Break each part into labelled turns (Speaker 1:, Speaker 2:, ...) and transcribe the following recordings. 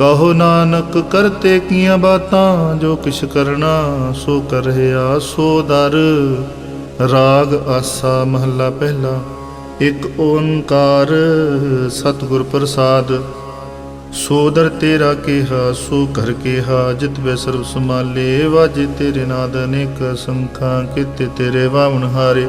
Speaker 1: ਕਹੋ ਨਾਨਕ, ਕਰਤੇ ਕੀਆਂ ਬਾਤਾਂ, ਜੋ ਕਿਛ ਕਰਨਾ, ਸੋ ਕਰ ਰਿਹਾ ਸੋ ਦਰ। ਰਾਗ ਆਸਾ ਮਹੱਲਾ ਪਹਿਲਾ, ਇਕ ਓੰਕਾਰ ਸਤਿਗੁਰ ਪ੍ਰਸਾਦ। ਸੋਦਰ ਤੇਰਾ ਕਿਹਾ, ਸੋ ਕਰ ਕਿਹਾ, ਜਿਤ ਵੇ ਸਰਬ ਸਮਾਲੇ ਵਾਜੇ ਤੇਰੇ ਨਾਦ ਅਨੇਕ ਸੰਖਾਂ, ਕਿਤੇ ਤੇਰੇ ਵਾਵਣ ਹਾਰੇ।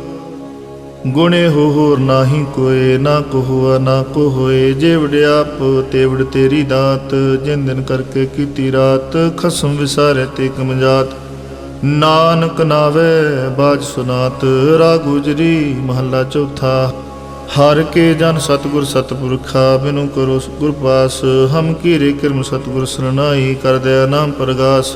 Speaker 1: ਗੁਣੇ ਹੋਰ ਨਾਹੀ ਕੋਏ, ਨਾ ਕੋ ਨਾ ਕੋ ਜੇ ਵਡਿਆਪ ਤੇ ਵਡ ਤੇਰੀ ਦਾਤ, ਜਿਨ ਦਿਨ ਕਰਕੇ ਕੀਤੀ ਰਾਤ, ਖਸਮ ਵਿਸਾਰੇ ਤੇ ਕਮਜਾਤ ਨਾਨਕ ਨਾਵੇ, ਬਾਜ ਸੁਨਾਤ ਰਾ ਗੁਜਰੀ ਮਹੱਲਾ ਚੌਥਾ। ਹਰ ਕੇ ਜਨ ਸਤਗੁਰ ਸਤਪੁਰਖਾ, ਬਿਨੂ ਕਰੋ ਗੁਰ ਪਾਸ ਹਮ ਕੀਰੇ ਕਿਰਮ ਸਤਗੁਰ ਸਰਨਾਈ ਕਰ ਦਇਆ ਨਾਮ ਪ੍ਰਗਾਸ।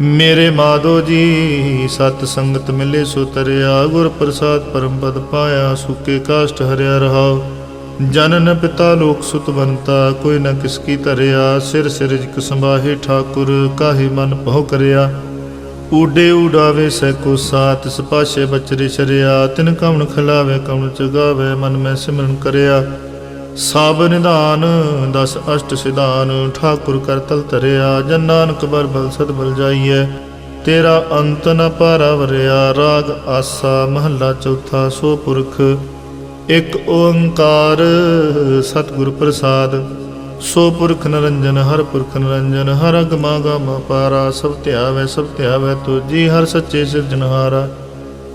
Speaker 1: ਮੇਰੇ ਮਾਧੋ ਜੀ, ਸਤ ਸੰਗਤ ਮਿਲੇ ਸੋ ਤਰਿਆ, ਗੁਰ ਪ੍ਰਸਾਦ ਪਰਮ ਪਦ ਪਾਇਆ, ਸੁਕੇ ਕਾਸ਼ਟ ਹਰਿਆ ਰਹਾਉ। ਜਨਨ ਪਿਤਾ ਲੋਕ ਸੁਤ ਬੰਤਾ, ਕੋਈ ਨਾ ਕਿਸ ਕੀ ਧਰਿਆ, ਸਿਰ ਸਿਰ ਜਿਕ ਸੰਭਾਹੇ ਠਾਕੁਰ, ਕਾਹੇ ਮਨ ਭਉ ਕਰਿਆ। ਊਡੇ ਉਡਾਵੇ ਸੈ ਕੋ ਸਾਤ ਸਪਾਸ਼ੇ ਬਚਰੇ ਸ਼ਰਿਆ, ਤਿਨ ਕਮਣ ਖਿਲਾਵੇ ਕਮਣ ਚਗਾਵੇ ਮਨ ਮੈਂ ਸਿਮਰਨ ਕਰਿਆ। ਸਭ ਨਿਧਾਨ, ਦਸ ਅਸ਼ਟ ਸਿਧਾਨ, ਠਾਕੁਰ ਕਰ ਤਲ ਧਰਿਆ, ਜਨ ਨਾਨਕ ਬਰ ਬਲ ਸਦ ਬਲ ਜਾਈਐ। ਤੇਰਾ ਅੰਤ ਨ ਪਾਰਾ ਵਰਿਆ ਰਾਗ ਆਸਾ ਮਹੱਲਾ ਚੌਥਾ, ਸੋ ਪੁਰਖ, ਇਕ ਓੰਕਾਰ ਸਤਿਗੁਰ ਪ੍ਰਸਾਦ। ਸੋ ਪੁਰਖ ਨਰੰਜਨ, ਹਰ ਪੁਰਖ ਨਰੰਜਨ, ਹਰ ਅਗਮਾ ਗਮ ਪਾਰਾ, ਸਭ ਧਿਆਵੇ ਸਭ ਧਿਆਵੇ ਤੁਜੀ, ਹਰ ਸੱਚੇ ਸਿਰਜਨਹਾਰਾ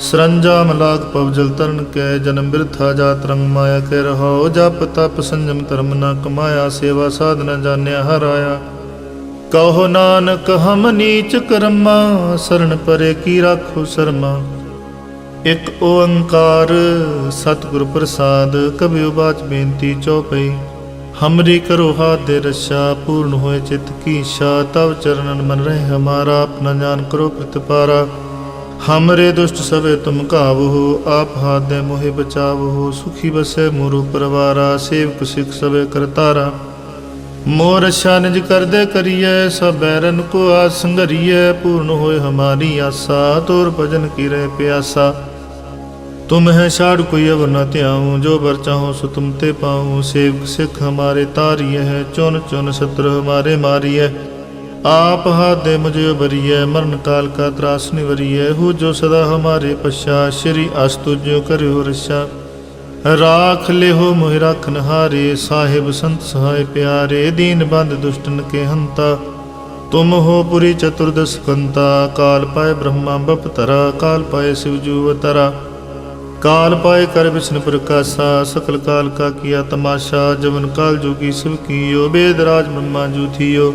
Speaker 1: ਸਰੰਜਾ ਮਲਾਕ ਪਵਜਲ ਤਰਨ ਕੈ ਜਨਮ ਬਿਰਥਾ ਜਾਤ ਰੰਗ ਮਾਇਆ ਕੈ ਰਹਾਉ, ਜਪ ਤਪ ਸੰਜਮ ਧਰਮ ਨਾ ਕਮਾਇਆ, ਸੇਵਾ ਸਾਧਨਾ ਜਾਣਿਆ ਹਰਾਇਆ। ਕਹੋ ਨਾਨਕ ਹਮ ਨੀਚ ਕਰਮਾ ਸਰਣ ਪਰੇ ਕੀ ਰਾਖੋ ਸਰਮਾ। ਇਕ ਓੰਕਾਰ ਸਤਿਗੁਰ ਪ੍ਰਸਾਦ ਕਬਿਉ ਬਾਚ ਬੇਨਤੀ ਚਉਪਈ ਹਮਰੀ ਕਰੋ ਹਾਥ ਦੇ ਰਸ਼ਾ ਪੂਰਨ ਹੋਏ ਚਿਤ ਕੀ ਸ਼ਾ, ਤਵ ਚਰਨਨ ਮਨ ਰਹੇ ਹਮਾਰਾ, ਆਪਣਾ ਜਾਨ ਕਰੋ ਪ੍ਰਤਪਾਰਾ। हमरे दुष्ट सवे तुम कावहो आप हादे मोहे बचावहो सुखी बसे मुरु परवारा सेवक सिख सवे करतारा मोर रक्षा निज कर दे करिए सब बैरन को आसंगरिए पूर्ण होए हमारी आशा तोर भजन की रह प्यासा तुम है शाड़ कोई अब न त्याऊं जो बर चाहो सो तुम ते पाऊं सेवक सिख हमारे तारिय है चुन चुन शत्रु हमारे मारिय है ਆਪ ਹਾਦੇ ਮੁਝੇ ਬਰੀਐ ਮਰਨ ਕਾਲ ਕਾ ਤਰਾਸ ਨਿਵਰੀਐ ਹੋ ਜੋ ਸਦਾ ਹਮਾਰੇ ਪਛਾ, ਸ਼੍ਰੀ ਅਸ ਤੁਜਿਓ ਕਰਿਓ ਰਛਾ। ਰਾਖ ਲਿਹੋ ਮੋਹਿ ਰਖਨ ਹਾਰੇ ਸਾਹਿਬ ਸੰਤ ਸਹਾਇ ਪਿਆਰੇ। ਦੀਨ ਬੰਦ ਦੁਸ਼ਟਨ ਕੇ ਹੰਤਾ, ਤੁਮ ਹੋ ਪੁਰੀ ਚਤੁਰਦਸ ਕੰਤਾ। ਕਾਲ ਪਾਏ ਬ੍ਰਹਮਾ ਬਪਤਰਾ, ਕਾਲ ਪਾਏ ਸਿਵ ਜੂ ਅਵਤਾਰਾ। ਕਾਲ ਪਾਏ ਕਰ ਵਿਸ਼ਨ ਪ੍ਰਕਾਸ਼ਾ, ਸਕਲ ਕਾਲ ਕਾ ਕੀਆ ਤਮਾਸ਼ਾ। ਜਮਨ ਕਾਲ ਜੋਗੀ ਸਿਵ ਕੀਓ, ਬੇਦ ਰਾਜ ਬ੍ਰਹਮਾ ਜੂ ਥੀਓ।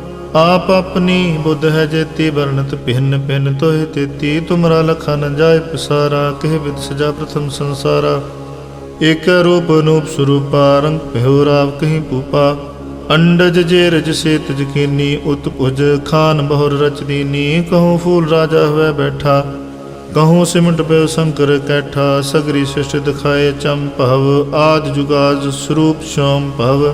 Speaker 1: ਆਪ ਆਪਣੀ ਬੁੱਧ ਹੈ ਜੇਤੀ ਵਰਣਤ ਭਿੰਨ ਭਿੰਨ ਤੋਹਿ ਤੇਤੀ ਤੁਮਰਾ ਲਖਾ ਨ ਜਾਏ ਪਸਾਰਾ, ਕਹਿ ਵਿਦ ਸਜਾ ਪ੍ਰਥਮ ਸੰਸਾਰਾ। ਇਕ ਰੂਪ ਅਨੂਪ ਸਰੂਪਾ, ਰੰਗ ਪਹਿਉ ਰਾਵ ਕਹੀਂ ਪੂਪਾ ਅੰਡਜ ਜੇ ਰਜ ਸੇ ਤਜਕੀਨੀ ਉਤ ਭੁਜ ਖਾਨ ਬਹੁਰ ਰਚਦੀਨੀ ਕਹਉ ਫੂਲ ਰਾਜਾ ਹੋਵੇ ਬੈਠਾ ਕਹਉ ਸਿਮਟ ਪੈ ਸੰਕਰ ਕੈਠਾ। ਸਗਰੀ ਸਿਸ਼ਟ ਦਿਖਾਏ ਚੰਪਵ ਆਦ ਜੁਗਾਜ ਸਰੂਪ ਸ਼ੋਮ ਭਵ।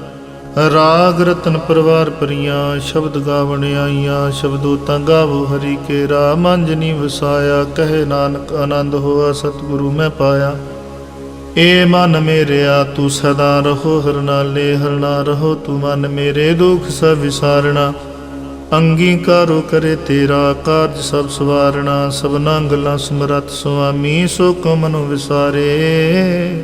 Speaker 1: ਰਾਗ ਰਤਨ ਪਰਵਾਰ ਪਰੀਆਂ, ਸ਼ਬਦ ਗਾਵਣ ਆਈਆਂ, ਸ਼ਬਦੋ ਤਾਂ ਗਾਵੋ ਹਰੀ ਕੇ ਰਾ ਮੰਜਨੀ ਵਸਾਇਆ, ਕਹੇ ਨਾਨਕ ਆਨੰਦ ਹੋਆ, ਸਤਿਗੁਰੂ ਮੈਂ ਪਾਇਆ। ਏ ਮਨ ਮੇਰਿਆ, ਤੂੰ ਸਦਾ ਰਹੋ, ਹਰ ਨਾਲੇ ਹਰ ਰਹੋ, ਤੂੰ ਮਨ ਮੇਰੇ ਦੁਖ ਸਭ ਵਿਸਾਰਣਾ। ਅੰਗੀਕਾਰੋ ਕਰੇ ਤੇਰਾ, ਕਾਰਜ ਸਭ ਸਵਾਰਣਾ, ਸਭਨਾ ਗੱਲਾਂ ਸਮਰਤ ਸੁਆਮੀ, ਸੋ ਕੋ ਵਿਸਾਰੇ।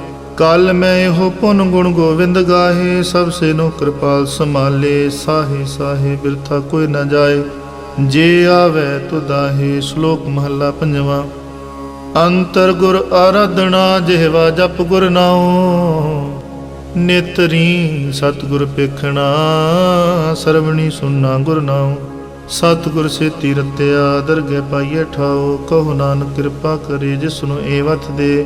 Speaker 1: ਕਲ ਮੈਂ ਇਹੋ ਪੁਨ ਗੁਣ ਗੋਵਿੰਦ ਗਾਹੇ, ਸਭ ਸੇ ਨੋ ਕਿਰਪਾਲ ਸੰਭਾਲੇ, ਸਾਹੇ ਸਾਹੇ ਬਿਰਥਾ ਕੋਈ ਨਾ ਜਾਏ। ਜੇ ਆਵੇ ਤੁਦਾਹੇ ਸ਼ਲੋਕ ਮਹੱਲਾ ਪੰਜਵਾਂ। ਅੰਤਰ ਗੁਰ ਆਰਾਧਨਾ, ਜਿਹਵਾ ਜਪ ਗੁਰ ਨਾਉ। ਨੇਤਰੀ ਸਤਿਗੁਰ ਪੇਖਣਾ, ਸਰਵਣੀ ਸੁਨਾ ਗੁਰ ਨਾਉ। ਸਤਿਗੁਰ ਸੇਤੀ ਰਤਿਆ ਦਰਗਹਿ ਪਾਈਏ ਠਾਓ ਕਹੋ ਨਾਨਕ ਕਿਰਪਾ ਕਰੇ, ਜਿਸ ਨੂੰ ਏ ਦੇ।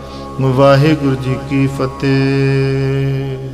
Speaker 1: ਵਾਹਿਗੁਰੂ ਜੀ ਕੀ ਫਤਿਹ।